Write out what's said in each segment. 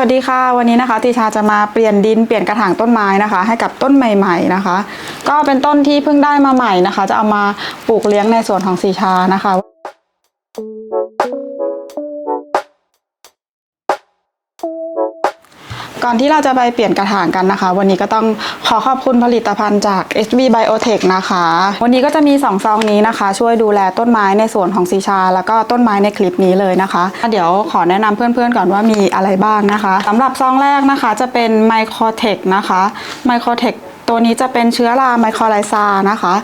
วัสดีค่ะ วันนี้นะคะติชาจะมาเปลี่ยนดินเปลี่ยนกระถางต้นไม้นะคะ ให้กับต้นใหม่ ๆนะคะ ก็เป็นต้นที่เพิ่งได้มาใหม่นะคะ จะเอามาปลูกเลี้ยงในสวนของสีชานะคะ ก่อนที่เราจะไปเปลี่ยนกระถางกันนะคะ วันนี้ก็ต้องขอขอบคุณผลิตภัณฑ์จาก SB Biotech นะคะ วันนี้ก็จะมี2ซองนี้นะคะ ช่วยดูแลต้นไม้ในสวนของสีชา แล้วก็ต้นไม้ในคลิปนี้เลยนะคะ เดี๋ยวขอแนะนำเพื่อนๆก่อนว่ามีอะไรบ้างนะคะสำหรับซองแรกนะคะจะเป็น Microtech นะคะ Microtech ตัวนี้จะเป็นเชื้อราไมโครไลซานะคะ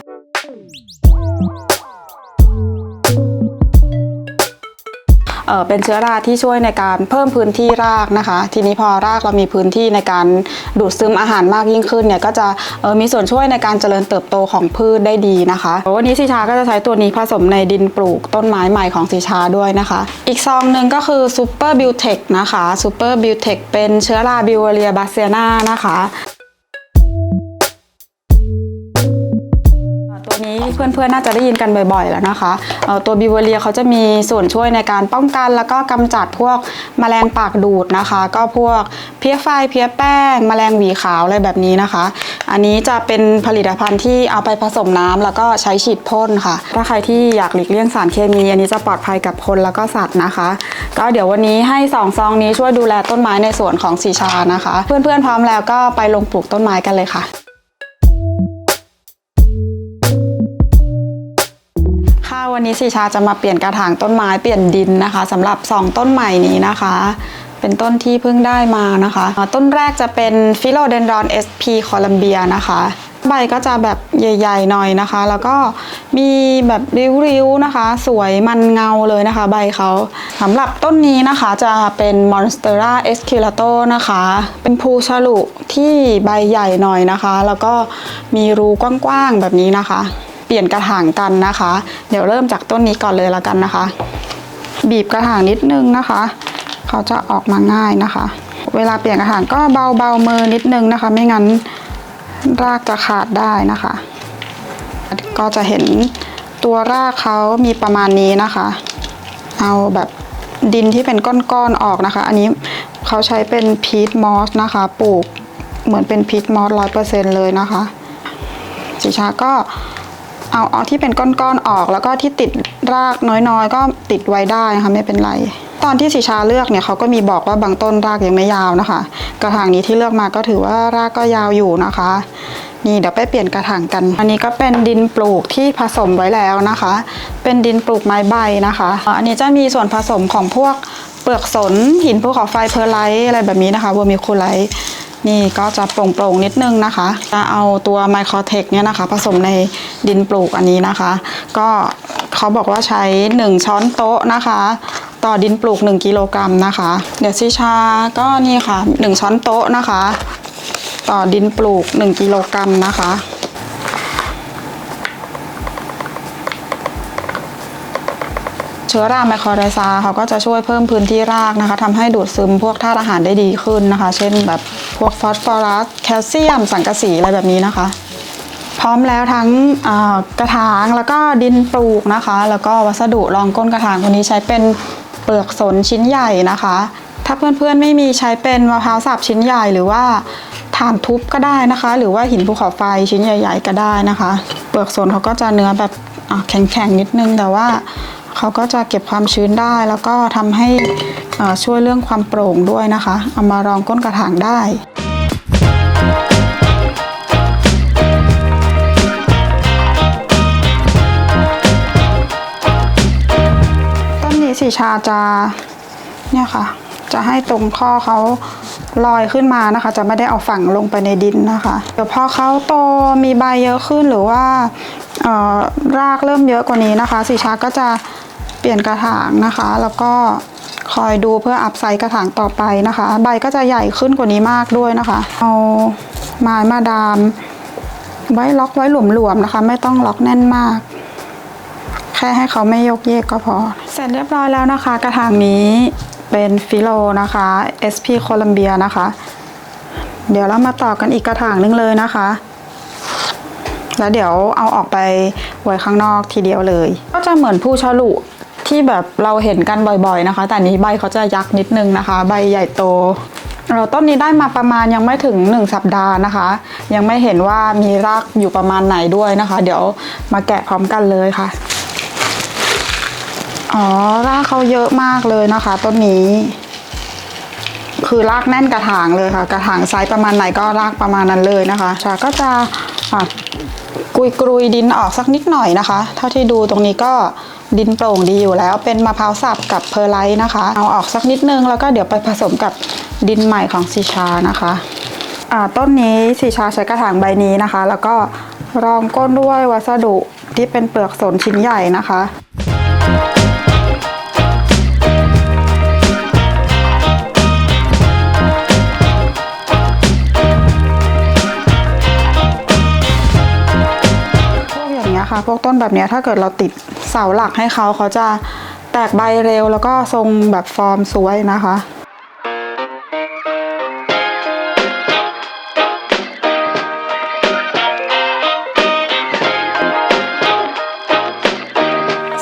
เป็นเชื้อราที่ช่วยในการเพิ่มพื้นที่รากนะคะ ทีนี้พอรากเรามีพื้นที่ในการดูดซึมอาหารมากยิ่งขึ้นเนี่ยก็จะมีส่วนช่วยในการเจริญเติบโตของพืชได้ดีนะคะวันนี้สีชาก็จะใช้ตัวนี้ผสมในดินปลูกต้นไม้ใหม่ของสีชาด้วยนะคะ อีกซองหนึ่งก็คือ Super b i o t e c h นะคะ Super b i o t e c h เป็นเชื้อราบิวเรียบาเซียนานะคะ ตัวนี้เพื่อนๆน่าจะได้ยินกันบ่อยๆแล้วนะคะตัวบิวเรียเขาจะมีส่วนช่วยในการป้องกันแล้วก็กำจัดพวกแมลงปากดูดนะคะ ก็พวกเพี้ยไฟเพี้ยแป้งแมลงหวีขาวอะไรแบบนี้นะคะ อันนี้จะเป็นผลิตภัณฑ์ที่เอาไปผสมน้ำแล้วก็ใช้ฉีดพ่นค่ะ ถ้าใครที่อยากหลีกเลี่ยงสารเคมี อันนี้จะปลอดภัยกับคนแล้วก็สัตว์นะคะ ก็เดี๋ยววันนี้ให้สองซองนี้ช่วยดูแลต้นไม้ในสวนของสีชานะคะ เพื่อนๆพร้อมแล้วก็ไปลงปลูกต้นไม้กันเลยค่ะ วันนี้สีชาจะมาเปลี่ยนกระถางต้นไม้เปลี่ยนดินนะคะสำหรับ 2 ต้นใหม่นี้นะคะ เป็นต้นที่เพิ่งได้มานะคะ ต้นแรกจะเป็นฟิโลเดนดรอน SP โคลัมเบียนะคะ ใบก็จะแบบใหญ่ๆหน่อยนะคะ แล้วก็มีแบบริ้วๆนะคะ สวยมันเงาเลยนะคะ ใบเขาสำหรับต้นนี้นะคะจะเป็น Monstera esculato นะคะ เป็นภูฉลุที่ใบใหญ่หน่อยนะคะ แล้วก็มีรูกว้างๆแบบนี้นะคะ เปลี่ยนกระถางกันนะคะ เดี๋ยวเริ่มจากต้นนี้ก่อนเลยละกันนะคะ บีบกระถางนิดนึงนะคะ เขาจะออกมาง่ายนะคะ เวลาเปลี่ยนกระถางก็เบาเบามือนิดนึงนะคะ ไม่งั้นรากจะขาดได้นะคะ ก็จะเห็นตัวรากเขามีประมาณนี้นะคะ เอาแบบดินที่เป็นก้อนๆออกนะคะ อันนี้เขาใช้เป็นพีทมอสนะคะ ปลูกเหมือนเป็นพีทมอสร้อยเปอร์เซ็นเลยนะคะสีชาก็ เอาเอาที่เป็นก้อนๆออก แล้วก็ที่ติดรากน้อยๆ ก็ติดไว้ได้นะคะไม่เป็นไร ตอนที่สีชาเลือกเนี่ยเขาก็มีบอกว่าบางต้นรากยังไม่ยาวนะคะ กระถางนี้ที่เลือกมาก็ถือว่ารากก็ยาวอยู่นะคะ นี่เดี๋ยวไปเปลี่ยนกระถางกัน อันนี้ก็เป็นดินปลูกที่ผสมไว้แล้วนะคะ เป็นดินปลูกไม้ใบนะคะอันนี้จะมีส่วนผสมของพวกเปลือกสนหินภูเขาไฟเพอร์ไลท์อะไรแบบนี้นะคะเวอร์มิคูไลท์ นี่ก็จะโปร่งๆนิดนึงนะคะ จะเอาตัวไมโครเทคเนี่ยนะคะ ผสมในดินปลูกอันนี้นะคะ ก็เขาบอกว่าใช้ 1 ช้อนโต๊ะนะคะ ต่อดินปลูก 1 กิโลกรัมนะคะ เดี๋ยวชิชาก็นี่ค่ะ 1 ช้อนโต๊ะนะคะ ต่อดินปลูก 1 กิโลกรัมนะคะเชื้อราไมโครไรซาเขาก็จะช่วยเพิ่มพื้นที่รากนะคะทำให้ดูดซึมพวกธาตุอาหารได้ดีขึ้นนะคะ เช่นแบบ พวกฟอสฟอรัสแคลเซียม สังกะสีอะไรแบบนี้นะคะ พร้อมแล้วทั้งกระถางแล้วก็ดินปลูกนะคะ แล้วก็วัสดุรองก้นกระถางตัวนี้ใช้เป็นเปลือกสนชิ้นใหญ่นะคะ ถ้าเพื่อนๆไม่มีใช้เป็นมะพร้าวสับชิ้นใหญ่หรือว่าถ่านทุบก็ได้นะคะ หรือว่าหินภูเขาไฟชิ้นใหญ่ ๆ ก็ได้นะคะ เปลือกสนเขาก็จะเนื้อแบบแข็งๆนิดนึงแต่ว่าเขาก็จะเก็บความชื้นได้แล้วก็ทำให้ ช่วยเรื่องความโปร่งด้วยนะคะ เอามารองก้นกระถางได้ต้นนี้สีชาจะเนี่ยค่ะ จะให้ตรงข้อเขาลอยขึ้นมานะคะ จะไม่ได้เอาฝังลงไปในดินนะคะ เดี๋ยวพอเขาโตมีใบเยอะขึ้นหรือว่า รากเริ่มเยอะกว่านี้นะคะ สีชาก็จะเปลี่ยนกระถางนะคะ แล้วก็ คอยดูเพื่ออัพไซส์กระถางต่อไปนะคะ ใบก็จะใหญ่ขึ้นกว่านี้มากด้วยนะคะ เอาไม้มาดาม ไว้ล็อกไว้หลวมๆนะคะ ไม่ต้องล็อกแน่นมาก แค่ให้เขาไม่ยกเยกก็พอ เสร็จเรียบร้อยแล้วนะคะ กระถางนี้เป็นฟิโลนะคะ SP โคลัมเบียนะคะ เดี๋ยวเรามาต่อกันอีกกระถางนึงเลยนะคะแล้วเดี๋ยวเอาออกไปไว้ข้างนอกทีเดียวเลย ก็จะเหมือนผู้ฉลุ ที่แบบเราเห็นกันบ่อยๆนะคะ แต่อันนี้ใบเขาจะยักษ์นิดนึงนะคะ ใบใหญ่โตเอ่อต้นนี้ได้มาประมาณยังไม่ถึง 1 สัปดาห์นะคะ ยังไม่เห็นว่ามีรากอยู่ประมาณไหนด้วยนะคะ เดี๋ยวมาแกะพร้อมกันเลยค่ะอ๋อรากเขาเยอะมากเลยนะคะ ต้นนี้ คือรากแน่นกระถางเลยค่ะ กระถางไซส์ประมาณไหนก็รากประมาณนั้นเลยนะคะชาก็จะะกุยกรุยดินออกสักนิดหน่อยนะคะ เท่าที่ดูตรงนี้ก็ ดินโปร่งดีอยู่แล้ว เป็นมะพร้าวสับกับเพอร์ไลท์นะคะ เอาออกสักนิดนึงแล้วก็เดี๋ยวไปผสมกับดินใหม่ของสีชานะคะอ่าต้นนี้สีชาใช้กระถางใบนี้นะคะ แล้วก็รองก้นด้วยวัสดุที่เป็นเปลือกสนชิ้นใหญ่นะคะ พวกต้นแบบนี้ถ้าเกิดเราติดเสาหลักให้เขาเขาจะแตกใบเร็วแล้วก็ทรงแบบฟอร์มสวยนะคะ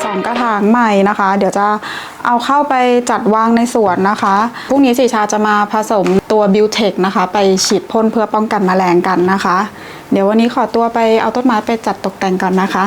สองกระถางใหม่นะคะ เดี๋ยวจะเอาเข้าไปจัดวางในสวนนะคะพรุ่งนี้สีชาจะมาผสมตัวบิวเทคนะคะ ไปฉีดพ่นเพื่อป้องกันแมลงกันนะคะ เดี๋ยววันนี้ขอตัวไปเอาต้นไม้ไปจัดตกแต่งก่อนนะคะ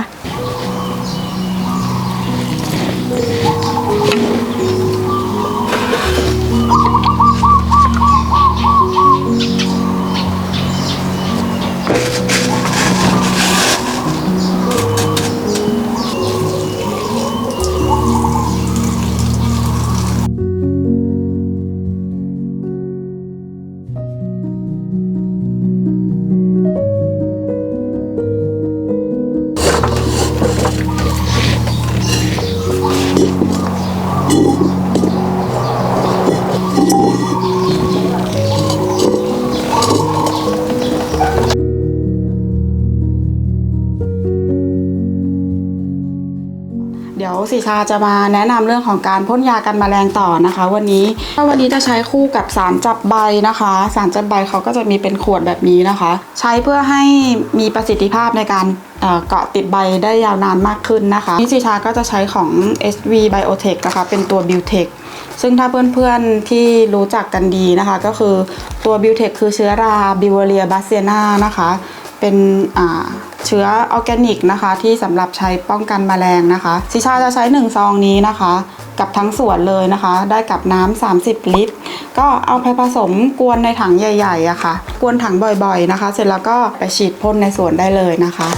สีชาจะมาแนะนำเรื่องของการพ่นยากันแมลงต่อนะคะ วันนี้วันนี้จะใช้คู่กับสารจับใบนะคะ สารจับใบเขาก็จะมีเป็นขวดแบบนี้นะคะ ใช้เพื่อให้มีประสิทธิภาพในการเกาะติดใบได้ยาวนานมากขึ้นนะคะนี่สีชาก็จะใช้ของ SV Biotech นะคะเป็นตัว Biotech ซึ่งถ้าเพื่อนๆที่รู้จักกันดีนะคะ ก็คือตัว Biotech คือเชื้อรา b i v a r i a b a c i a n a นะคะ เป็นอ่า เชื้อออร์แกนิกนะคะ ที่สำหรับใช้ป้องกันแมลงนะคะซิชาจะใช้ 1 ซองนี้นะคะ กับทั้งสวนเลยนะคะ ได้กับน้ำ30 ลิตร ก็เอาไปผสมกวนในถังใหญ่ๆอะค่ะ กวนถังบ่อยๆนะคะ เสร็จแล้วก็ไปฉีดพ่นในสวนได้เลยนะคะ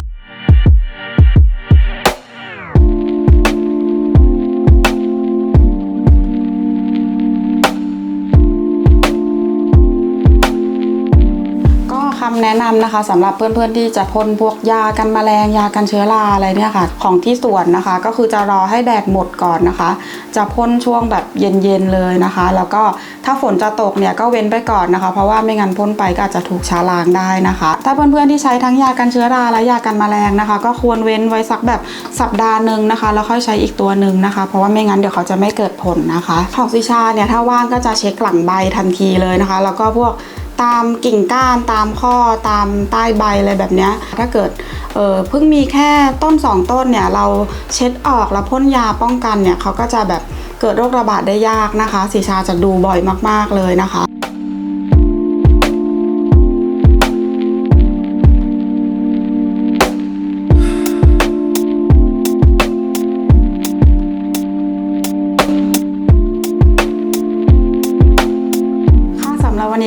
ำแนะนำนะคะสำหรับเพื่อนๆที่จะพ่นพวกยากันแมลงยากันเชื้อราอะไรเนี่ยค่ะ ของที่สวนนะคะ ก็คือจะรอให้แดดหมดก่อนนะคะ จะพ่นช่วงแบบเย็นๆเลยนะคะ แล้วก็ถ้าฝนจะตกเนี่ยก็เว้นไปก่อนนะคะ เพราะว่าไม่งั้นพ่นไปก็อาจจะถูกช้าลางได้นะคะ ถ้าเพื่อนๆที่ใช้ทั้งยากันเชื้อราและยากันแมลงนะคะ ก็ควรเว้นไว้สักแบบสัปดาห์หนึ่งนะคะ แล้วค่อยใช้อีกตัวหนึ่งนะคะ เพราะว่าไม่งั้นเดี๋ยวเขาจะไม่เกิดผลนะคะของซิชาเนี่ยถ้าว่างก็จะเช็คหลังใบทันทีเลยนะคะ แล้วก็พวก ตามกิ่งก้านตามข้อตามใต้ใบอะไรแบบนี้ถ้าเกิดเเพิ่งมีแค่ต้นสองต้นเนี่ยเราเช็ดออกแล้วพ่นยาป้องกันเนี่ยเขาก็จะแบบเกิดโรคระบาดได้ยากนะคะสีชาจะดูบ่อยมาก ๆเลยนะคะ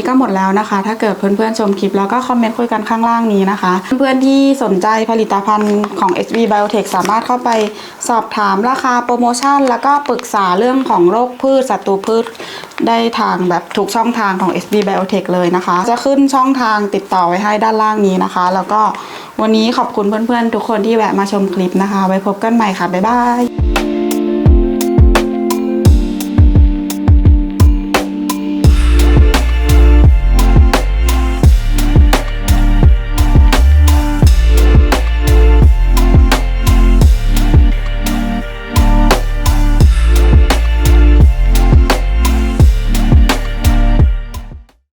นี้ก็หมดแล้วนะคะ ถ้าเกิดเพื่อนๆชมคลิปแล้วก็คอมเมนต์คุยกันข้างล่างนี้นะคะ เพื่อนๆที่สนใจผลิตภัณฑ์ของ SB Biotech สามารถเข้าไปสอบถามราคาโปรโมชั่น แล้วก็ปรึกษาเรื่องของโรคพืชศัตรูพืช ได้ทางแบบทุกช่องทางของ SB Biotech เลยนะคะ จะขึ้นช่องทางติดต่อไว้ให้ด้านล่างนี้นะคะ แล้วก็วันนี้ขอบคุณเพื่อนๆ ทุกคนที่แวะมาชมคลิปนะคะ ไว้พบกันใหม่ค่ะบ๊ายบาย